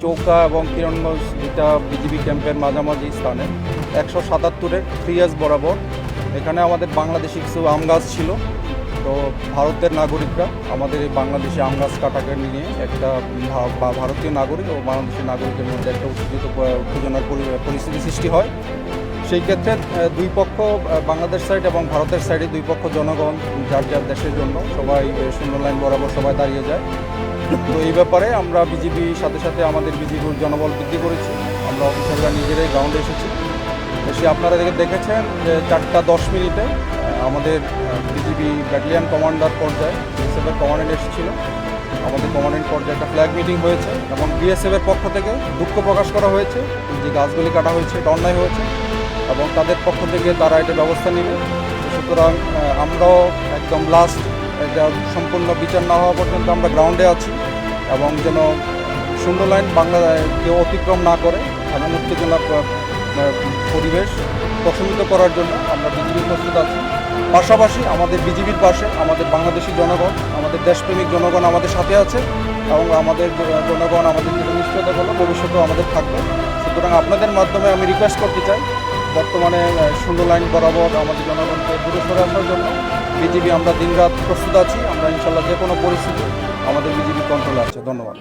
চৌকা এবং কিরণগঞ্জ যেটা বিজিবি ক্যাম্পের মাঝামাঝি স্থানে, একশো সাতাত্তরের এস বরাবর। এখানে আমাদের বাংলাদেশি কিছু আম গাছ ছিল। তো ভারতের নাগরিকরা আমাদের এই বাংলাদেশি আম গাছ কাটাকে নিয়ে একটা ভারতীয় নাগরিক ও বাংলাদেশি নাগরিকের মধ্যে একটা উত্তেজিত উত্তেজনার পরি- পরিস্থিতি সৃষ্টি হয়। সেই ক্ষেত্রে দুই পক্ষ বাংলাদেশ সাইড এবং ভারতের সাইডে দুই পক্ষ জনগণ, যার যার দেশের জন্য সবাই শূন্য লাইন বরাবর সবাই দাঁড়িয়ে যায়। তো এই ব্যাপারে আমরা বিজিবি সাথে সাথে আমাদের বিজিবির জনবল বৃদ্ধি করেছি। আমরা অফিসাররা নিজেরাই গ্রাউন্ডে এসেছি। এসে আপনারা দেখে দেখেছেন যে চারটা দশ মিনিটে আমাদের বিজিবি ব্যাটালিয়ান কমান্ডার পর্যায়ে বিএসএফের কমান্ডেন্ট এসেছিল। আমাদের কমান্ডেন্ট পর্যায়ে একটা ফ্ল্যাগ মিটিং হয়েছে এবং বিএসএফের পক্ষ থেকে দুঃখ প্রকাশ করা হয়েছে যে গাছগুলি কাটা হয়েছে, এটা অন্যায় হয়েছে এবং তাদের পক্ষ থেকে তারা এটা ব্যবস্থা নেবে সুতরাং আমরাও একদম লাস্ট সম্পূর্ণ বিচার না হওয়া পর্যন্ত আমরা গ্রাউন্ডে আছি এবং যেন শূন্য লাইন বাংলা কেউ অতিক্রম না করে এবং উত্তেজনা পরিবেশ প্রশমিত করার জন্য আমরা বিজিবি প্রস্তুত আছি। পাশাপাশি আমাদের বিজিবির পাশে আমাদের বাংলাদেশি জনগণ, আমাদের দেশপ্রেমিক জনগণ আমাদের সাথে আছে এবং আমাদের জনগণ আমাদের নিশ্চয়তা করল ভবিষ্যতেও আমাদের থাকবে। সুতরাং আপনাদের মাধ্যমে আমি রিকোয়েস্ট করতে চাই বর্তমানে সুন্দর লাইন বরাবর আমাদের জনগণকে দূরে সরে আসার জন্য বিজিবি আমরা দিনরাত প্রস্তুত আছি। আমরা ইনশাল্লাহ যে কোনো পরিস্থিতি আমাদের বিজিবি কন্ট্রোলে আছে। ধন্যবাদ।